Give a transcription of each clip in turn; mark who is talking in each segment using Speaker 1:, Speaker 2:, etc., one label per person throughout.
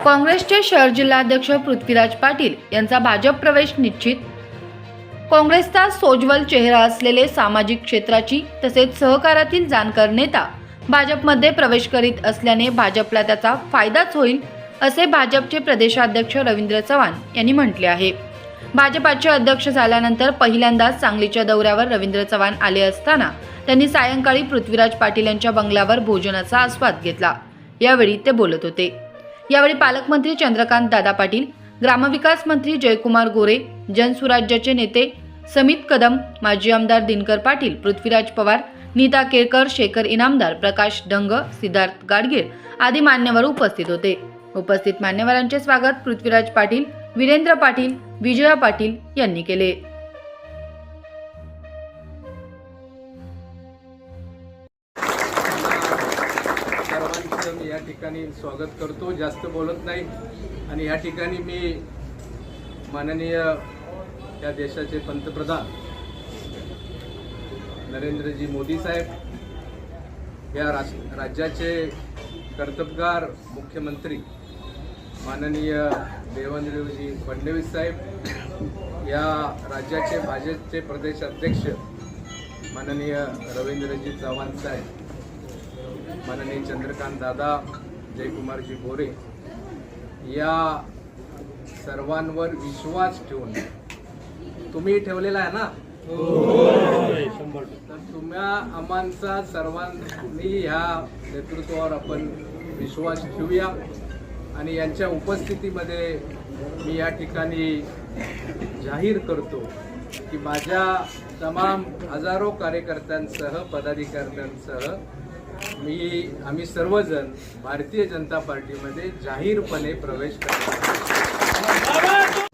Speaker 1: काँग्रेसचे शहर जिल्हाध्यक्ष पृथ्वीराज पाटील यांचा भाजप प्रवेश निश्चित. काँग्रेसचा सोज्वल चेहरा असलेले सामाजिक क्षेत्राची तसेच सहकारातील जाणकार नेता भाजपमध्ये प्रवेश करीत असल्याने भाजपला त्याचा फायदाच होईल असे भाजपचे प्रदेशाध्यक्ष रवींद्र चव्हाण यांनी म्हटले आहे. भाजपाचे अध्यक्ष झाल्यानंतर पहिल्यांदाच सांगलीच्या दौऱ्यावर रवींद्र चव्हाण आले असताना त्यांनी सायंकाळी पृथ्वीराज पाटील यांच्या बंगल्यावर भोजनाचा आस्वाद घेतला. यावेळी ते बोलत होते. यावेळी पालकमंत्री चंद्रकांत दादा पाटील ग्रामविकास मंत्री जयकुमार गोरे जनसुराज्याचे नेते समित कदम माजी आमदार दिनकर पाटील पृथ्वीराज पवार नीता केळकर शेखर इनामदार प्रकाश डंग सिद्धार्थ गाडगीळ आदी मान्यवर उपस्थित होते. उपस्थित मान्यवरांचे स्वागत पृथ्वीराज पाटील वीरेंद्र पाटील विजया पाटील यांनी केले.
Speaker 2: सर्वांचं मी या ठिकाणी स्वागत करतो. जास्त बोलत नाही. आणि या ठिकाणी मी माननीय या देशाचे पंतप्रधान नरेंद्रजी मोदी साहेब या राज राज्याचे कर्तबगार मुख्यमंत्री माननीय देवेंद्रजी फडणवीस साहेब या राज्याचे भाजपचे प्रदेश अध्यक्ष माननीय रवींद्रजी चव्हाण साहेब. माननीय चंद्रकांत दादा जयकुमारजी बोरे या सर्वांवर विश्वास ठेवून तुम्ही ठेवलेला आहे ना? तर तुम्हा आम्हाचा सर्वांनी ह्या नेतृत्वावर आपण विश्वास ठेवूया. आणि यांच्या उपस्थितीमध्ये मी या ठिकाणी जाहीर करतो की माझ्या तमाम हजारो कार्यकर्त्यांसह पदाधिकाऱ्यांसह मी आम्ही सर्वजण भारतीय जनता पार्टीमध्ये जाहीरपणे प्रवेश करणार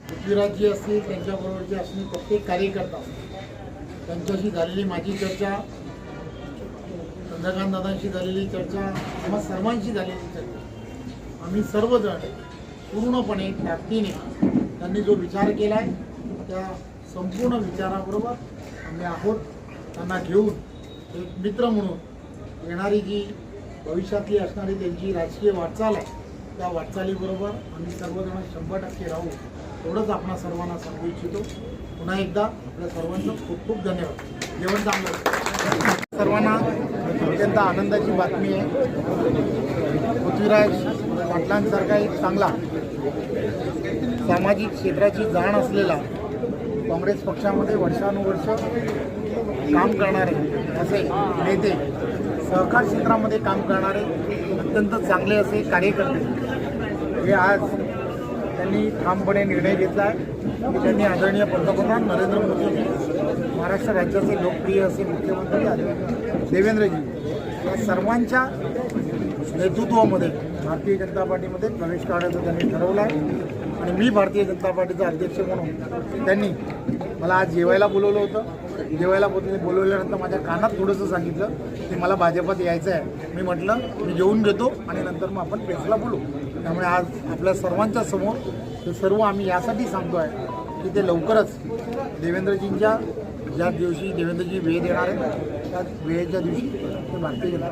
Speaker 3: पृथ्वीराजजी असतील त्यांच्याबरोबरचे असतील प्रत्येक कार्यकर्ता त्यांच्याशी झालेली माझी चर्चा चंद्रकांत दादांशी झालेली चर्चा आम्हा सर्वांशी झालेली चर्चा आम्ही सर्वजण पूर्णपणे ताकदीने त्यांनी जो विचार केला आहे त्या संपूर्ण विचाराबरोबर आम्ही आहोत. त्यांना घेऊन एक मित्र म्हणून येणारी जी भविष्यातली असणारी त्यांची राजकीय वाटचाल आहे त्या वाटचालीबरोबर आम्ही सर्वजण शंभर टक्के राहू एवढंच आपणा सर्वांना सांगू इच्छितो. पुन्हा एकदा आपल्या सर्वांचं खूप खूप धन्यवाद. जेवण चांगलं सर्वांना अत्यंत आनंदाची बातमी आहे. पृथ्वीराज पाटलांसारखा एक चांगला सामाजिक क्षेत्राची जाण असलेला काँग्रेस पक्षामध्ये वर्षानुवर्ष काम करणारे असे नेते सहकार क्षेत्रामध्ये काम करणारे अत्यंत चांगले असे कार्यकर्ते. हे आज त्यांनी ठामपणे निर्णय घेतला आहे. त्यांनी आदरणीय पंतप्रधान नरेंद्र मोदीजी महाराष्ट्र राज्याचे लोकप्रिय असे मुख्यमंत्री देवेंद्रजी या सर्वांच्या नेतृत्वामध्ये भारतीय जनता पार्टीमध्ये प्रवेश करण्याचं त्यांनी ठरवलं आहे. आणि मी भारतीय जनता पार्टीचा अध्यक्ष म्हणून त्यांनी मला आज जेवायला बोलवलं होतं. जेवायला बोल बोलवल्यानंतर माझ्या कानात थोडंसं सांगितलं की मला भाजपात यायचं आहे मी म्हटलं मी जेवून घेतो आणि नंतर मग आपण प्रेसला बोलू. त्यामुळे आज आपल्या सर्वांच्या समोर हे सर्व आम्ही यासाठी सांगतो आहे की ते लवकरच देवेंद्रजींच्या ज्या दिवशी देवेंद्रजी वेळ देणार आहेत त्या वेळेच्या दिवशी ते भारतीय जनता